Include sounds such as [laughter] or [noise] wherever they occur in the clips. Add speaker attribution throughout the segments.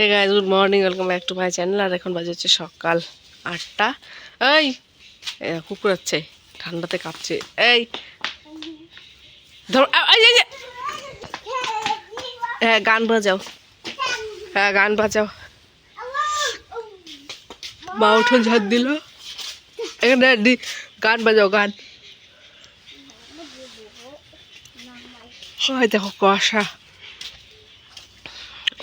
Speaker 1: Hey guys good morning welcome back to my channel আর এখন বাজে হচ্ছে সকাল আটটা। এই কুকুর হচ্ছে, ঠান্ডাতে কাঁপছে। এই। হ্যাঁ গান বাজাও। হ্যাঁ গান বাজাও। মা উঠোন ঝাড় দিল। এখানে গান বাজাও, গান। হয় দেখো, কুয়াশা।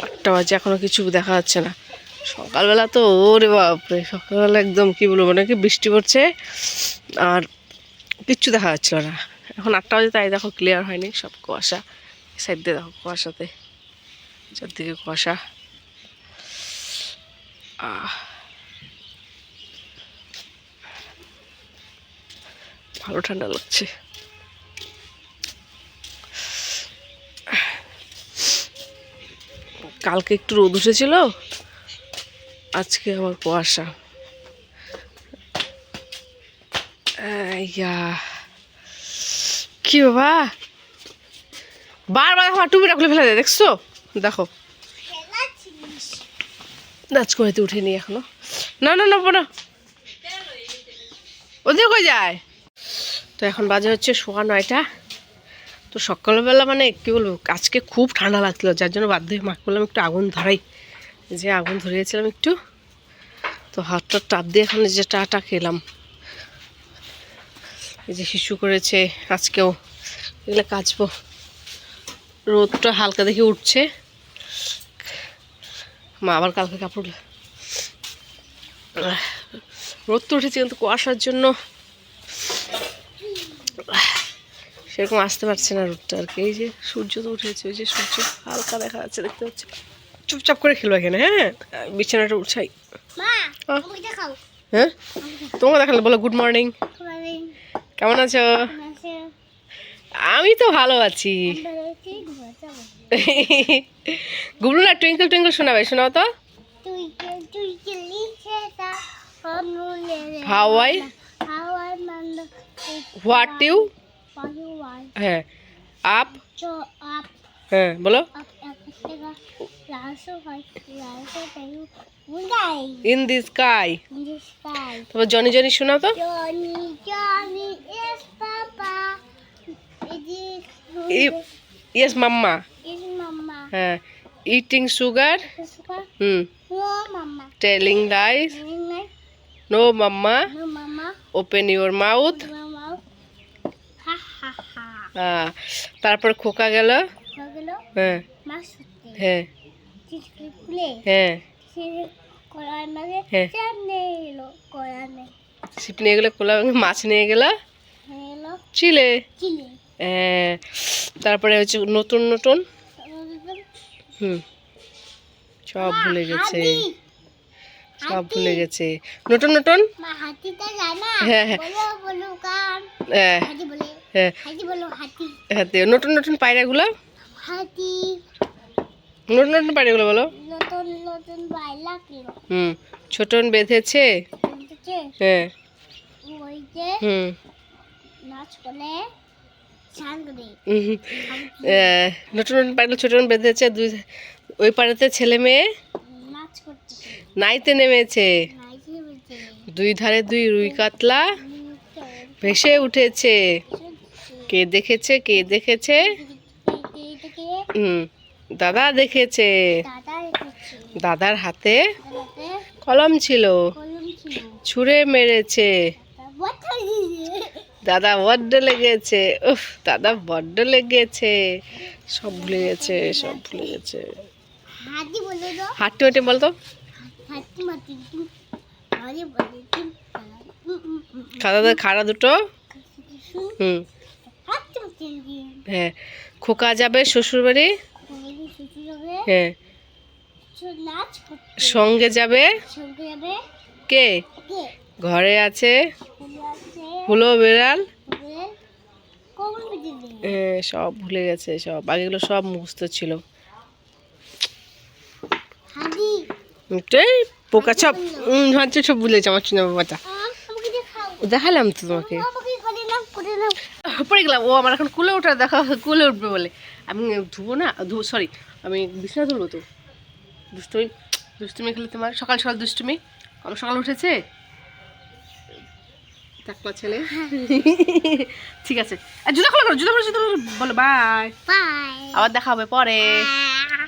Speaker 1: আটটা বাজে, এখনও কিছু দেখা যাচ্ছে না। সকালবেলা তো, ওরে বাপরে, সকালবেলা একদম কি বলব নাকি বৃষ্টি পড়ছে, আর কিচ্ছু দেখা যাচ্ছিল না। এখন আটটা বাজে, তাই দেখো ক্লিয়ার হয়নি, সব কুয়াশা। সাইড দিয়ে দেখো কুয়াশাতে চারদিকে কুয়াশা। ভালো ঠান্ডা লাগছে। কালকে একটু রোদ উঠেছিল, আজকে আমার কুয়াশা। কি বাবা? বারবার আমার টুপিটা খুলে ফেলে দেয়, দেখছ? দেখো। নাচ করতে উঠেনি এখনও। না না না ওদের কই যায়? তো এখন বাজে হচ্ছে সোয়া নয়টা। তো সকালবেলা মানে কী বলব, আজকে খুব ঠান্ডা লাগছিল, যার জন্য বাধ্য হয়ে মাকে বললাম একটু আগুন ধরাই। যে আগুন ধরিয়েছিলাম একটু, তো হাতটা টাপ দিয়ে এখানে যে চাটা খেলাম। এই যে শিশু করেছে, আজকেও এগুলো কাচবো। রোদটা হালকা দেখে উঠছে। মা আবার কালকে কাপড় রোদ তো উঠেছে কিন্তু কুয়াশার জন্য সেরকম আসতে পারছে না রোদটা আর কি। এই যে সূর্য তো উঠেছে ওই যে সূর্য হালকা দেখা যাচ্ছে দেখতে পাচ্ছি। চুপচাপ করে খেলো এখানে হ্যাঁ? বিছানাটা উঠাই। হ্যাঁ? তোমাকে দেখালে বলো গুড মর্নিং কেমন আছো? আমি তো ভালো আছি। গুবলু না টুইঙ্কল টুইঙ্কল শোনাবে শোনাও তো।
Speaker 2: Man
Speaker 1: হোয়াট ইউ হ্যাঁ। আপ?
Speaker 2: up
Speaker 1: হ্যাঁ বলো। In the sky.
Speaker 2: in the sky
Speaker 1: তারপর জনি জনি শোনাও তো। Yes mama. হ্যাঁ। Eating sugar. Hmm. Telling lies. No mama. Open your mouth. তারপর খোকা গেল। হ্যাঁ। হ্যাঁ। হ্যাঁ। হ্যাঁ। ছিপ নিয়ে গেলো কোলা মাছ নিয়ে গেল। চিলে। হ্যাঁ। তারপরে হচ্ছে নতুন নতুন। হুম। সব ভুলে গেছে। সব ভুলে গেছে। নতুন নতুন? হ্যাঁ, হ্যাঁ। হ্যাঁ।
Speaker 2: হাতি
Speaker 1: নতুন নতুন পায়রাগুলো?
Speaker 2: হাতি।
Speaker 1: নতুন নতুন পায়রাগুলো বলো।
Speaker 2: নতুন নতুন কিলো
Speaker 1: হুম ছোটন বেঁধেছে। হ্যাঁ।
Speaker 2: ওই যে
Speaker 1: হুম।
Speaker 2: নাচ করে
Speaker 1: নতুন নতুন পায়রা ছোটন বেঁধেছে। দুই ওই পাড়াতে ছেলে মেয়ে নাইতে নেমেছে। দুই ধারে দুই রুই কাতলা ভেসে উঠেছে। কে দেখেছে কে দেখেছে? হুম, দাদা দেখেছে। দাদার হাতে কলম ছিল। ছুঁড়ে মেরেছে। দাদা বড্ড লেগেছে। উফ, দাদা বড্ড লেগেছে। সব ভুলে গেছে, সব ভুলে গেছে। হাঁটতে হাঁটে বলতো খাদা খাড়া দুটো। হুম। হ্যাঁ খোকা যাবে শ্বশুরবাড়ি? হ্যাঁ। সঙ্গে যাবে? কে? ঘরে আছে? হুলো বেড়াল? হ্যাঁ, সব ভুলে গেছে সব। আগেগুলো সব মুখস্থ ছিল। পোকা সব হচ্ছে সব ভুলে গেছে আমার চিনা
Speaker 2: দেখাও
Speaker 1: দেখালাম তো তোমাকে
Speaker 2: আমাকে করে নাও করে নাও
Speaker 1: পড়ে গেলাম। ও আমার এখন কুলে ওঠা দেখা কুলে উঠবে বলে। আমি ধুবো না ধু সরি আমি বিছানা তুলবো তো। দুষ্টুমি দুষ্টুমি খেলে তোমার সকাল সকাল দুষ্টুমি। আমার সকাল উঠেছে? টাকলা ছেলে। ঠিক আছে। আর জুতা খোলা করো জুতা খোলা জুতা বলো বাই
Speaker 2: বাই
Speaker 1: আবার দেখা হবে পরে।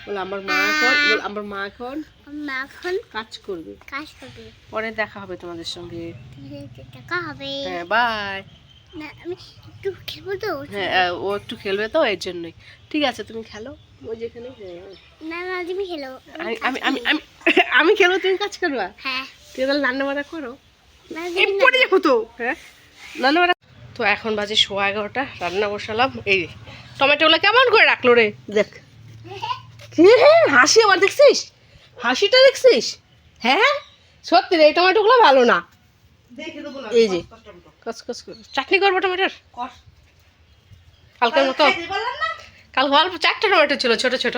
Speaker 1: বলো আমার মা এখন বলো আমার মা এখন
Speaker 2: এখন
Speaker 1: কাজ করবে।
Speaker 2: কাজ করবে।
Speaker 1: পরে দেখা হবে তোমাদের সঙ্গে।
Speaker 2: দেখা হবে।
Speaker 1: হ্যাঁ বাই
Speaker 2: না আমি একটু খেলব তো
Speaker 1: হ্যাঁ ও একটু খেলবে তো এর জন্যই। ঠিক আছে তুমি খেলো। ও যেখানে হ্যাঁ।
Speaker 2: না না তুমি খেলো।
Speaker 1: আমি আমি আমি আমি [laughs] আমি খেলব তুমি কাজ করবা?
Speaker 2: হ্যাঁ।
Speaker 1: তুমি তাহলে রান্না বান্না করো? পড়ে যাব তো হ্যাঁ? রান্না বান্না তো এখন বাজে সোয়া এগারোটা রান্না বসালাম। এই টমেটোগুলো কেমন করে রাখল রে? দেখ। কি হাসি আবার দেখছিস? হাসিটা দেখছিস? হ্যাঁ? সত্যি রে এই টমেটোগুলো ভালো না। এই যে। কস কস চাটনি করব টমেটোর? কালকের মতো। কাল অল্প চারটে টমেটো ছিল ছোট ছোট।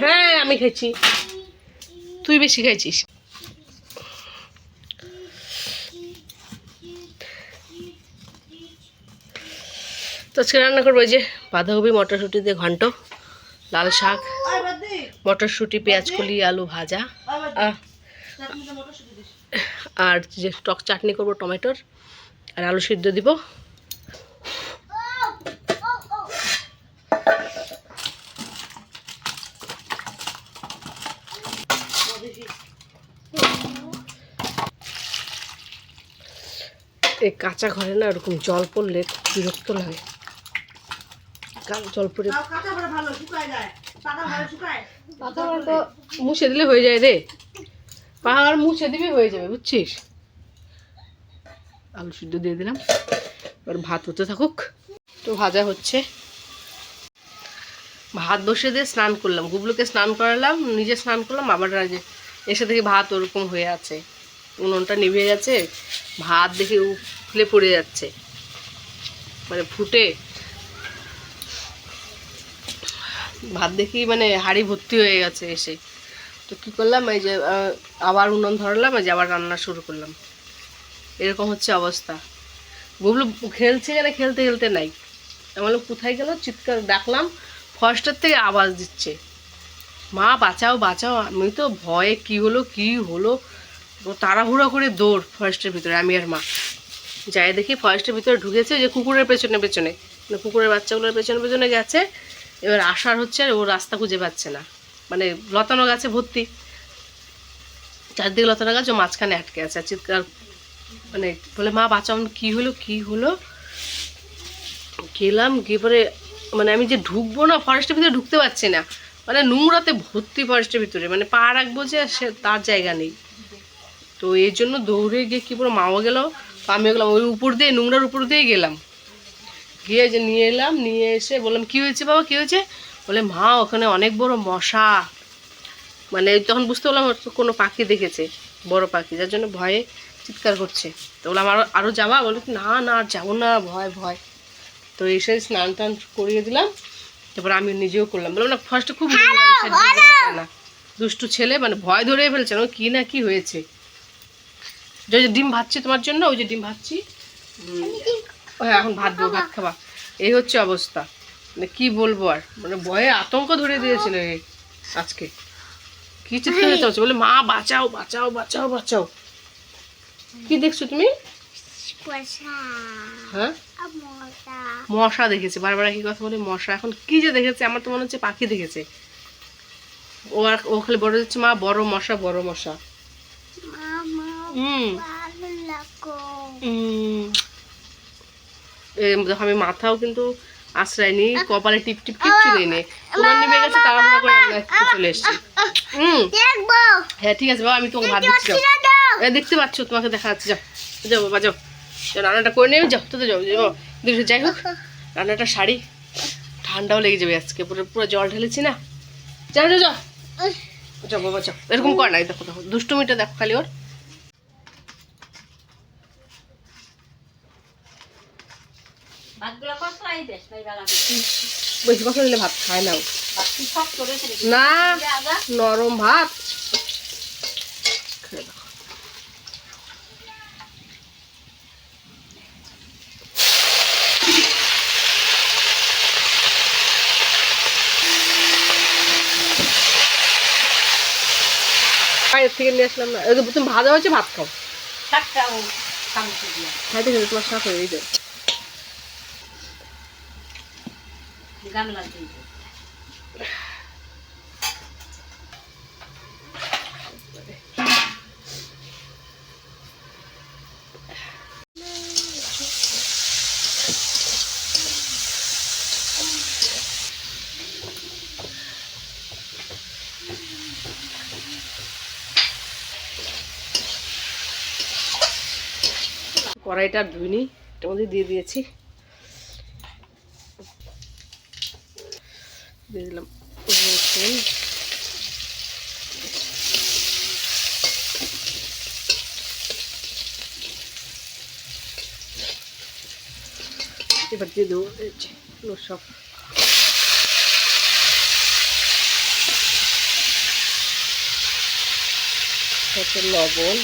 Speaker 1: হ্যাঁ আমি খেয়েছি। তুই বেশি খেয়েছিস। তো আজকে রান্না করব যে বাঁধাকপি মটরশুঁটি দিয়ে ঘন্ট লাল শাক মটরশুঁটি পেঁয়াজ কলি আলু ভাজা। আর যে টক চাটনি করব টমেটোর। আর আলু সিদ্ধ দিব। এই কাঁচা ঘরে না ওরকম জল পড়লে বিরক্ত লাগে। জল পড়ে তো মুছে দিলে হয়ে যায় রে। পাহাড় মুছে দিবি, হয়ে যাবে, বুঝছিস? আলু সিদ্ধ দিয়ে দিলাম। এবার ভাত হতে থাকুক। তো ভাজা হচ্ছে। ভাত বসে দিয়ে স্নান করলাম। গুবলুকে স্নান করালাম, নিজে স্নান করলাম, আবার রাজে এসে দেখি ভাত ওরকম হয়ে আছে। উনুনটা নিভে গেছে, ভাত দেখে উফলে পড়ে যাচ্ছে। মানে ফুটে। ভাত দেখি মানে হাঁড়ি ভর্তি হয়ে গেছে এসে। তো কী করলাম, এই যে আবার উনুন ধরলাম, এই যে আবার রান্না শুরু করলাম। এরকম হচ্ছে অবস্থা। গুবলু খেলছে কেন? খেলতে খেলতে নাই। আমি কোথায় গেল? চিৎকার ডাকলাম ফরেস্টার থেকে আওয়াজ দিচ্ছে। মা, বাঁচাও বাঁচাও, আমি তো ভয়ে, কি হলো কি হলো? তাড়াহুড়ো করে দৌড় ফরেস্টের ভিতরে, আমি আর মা। যাই দেখি ফরেস্টের ভিতরে ঢুকেছে, যে কুকুরের পেছনে পেছনে। কুকুরের বাচ্চাগুলোর পেছনে পেছনে গেছে, এবার আসার হচ্ছে আর ও রাস্তা খুঁজে পাচ্ছে না। মানে লতানো গাছে ভর্তি। চারদিকে লতানো গাছ ও মাঝখানে আটকে আছে। আর চিৎকার মানে বলে, মা, বাঁচাও, কি হলো কি হলো? গেলাম, গিয়ে পরে মানে আমি যে ঢুকবো না ফরেস্টের ভিতরে ঢুকতে পারছি না। মানে নোংরাতে ভর্তি ফরেস্টের ভিতরে। মানে পা রাখব যে সে তার জায়গা নেই। তো এই জন্য দৌড়ে গিয়ে কী পুরো মাও গেল, আমিও গেলাম। ওই উপর দিয়ে, নোংরার উপর দিয়ে গেলাম। গিয়ে যে নিয়ে এলাম, নিয়ে এসে বললাম, কী হয়েছে বাবা? কী হয়েছে? বলে মা ওখানে অনেক বড় মশা। মানে তখন বুঝতে পারলাম কোনো পাখি দেখেছে বড় পাখি যার জন্য ভয়ে চিৎকার করছে। তো বললাম আরও আরও যাবা? বলে না না আর যাব না ভয় ভয়। তো এসে স্নান টান করিয়ে দিলাম। তারপর আমি নিজেও করলাম। বললাম না ফার্স্টে খুব না। দুষ্টু ছেলে মানে ভয় ধরে ফেলছে না ও কি না কি হয়েছে? যে যে ডিম ভাজছি তোমার জন্য ওই যে ডিম ভাজছি। হ্যাঁ, এখন ভাত দেবো ভাত খাবা। এই হচ্ছে অবস্থা। কি বলব আর? মানে ভয়ে আতঙ্ক ধরে দিয়েছিল আজকে। কি চিৎকার হচ্ছে বলে মা বাঁচাও বাঁচাও বাঁচাও বাঁচাও। কি দেখছ তুমি? হ্যাঁ?
Speaker 2: মশা।
Speaker 1: দেখেছে। বারবার কি কথা বলে মশা এখন কি যে দেখেছে? আমার তো মনে হচ্ছে পাখি দেখেছে। ও আর ও খালি বড় হচ্ছে মা বড় মশা বড় মশা। হুম। এ, দেখো আমি মাথাও কিন্তু আশ্রয় নি কপালে টিপ টিপ কিচ্ছু দিইনি উনান নিভে গেছে তাড়াহুড়া করে আমরা একটু চলে এসেছি। হুম।
Speaker 2: দেখব।
Speaker 1: হ্যাঁ ঠিক আছে বাবা আমি তোমাকে ভাত দিচ্ছি এ, দেখতে পাচ্ছ তোমাকে দেখা যাচ্ছে যাও। যাও বাবা যাও। যাও রান্নাটা করে নেবে যাও তো যাও যাও। দেখো, যাই হোক রান্নাটা শাড়ি ঠান্ডাও লেগে যাবে আজকে পুরো পুরো জল ঢেলেছি না। যাও যাও যাও। যাও বাবা যাও। এরকম কর না দেখো দেখো দুষ্টুমিটা দেখো খালি ওর। বেশি কথা দিলে ভাত খায় না। না নরম ভাত। খেয়ে দেখো। বাইরের থেকে নিয়ে আসলাম না। তো তুমি ভাজা হয়েছে ভাত খাও। খাইতে তোমার শাক হয়ে
Speaker 3: গামলা দিয়ে
Speaker 1: কড়াইটা ধুইনি এটার মধ্যে দিয়ে দিয়েছি। দিয়ে দিলাম রসুন এবার দিয়ে দেবো সব লবণ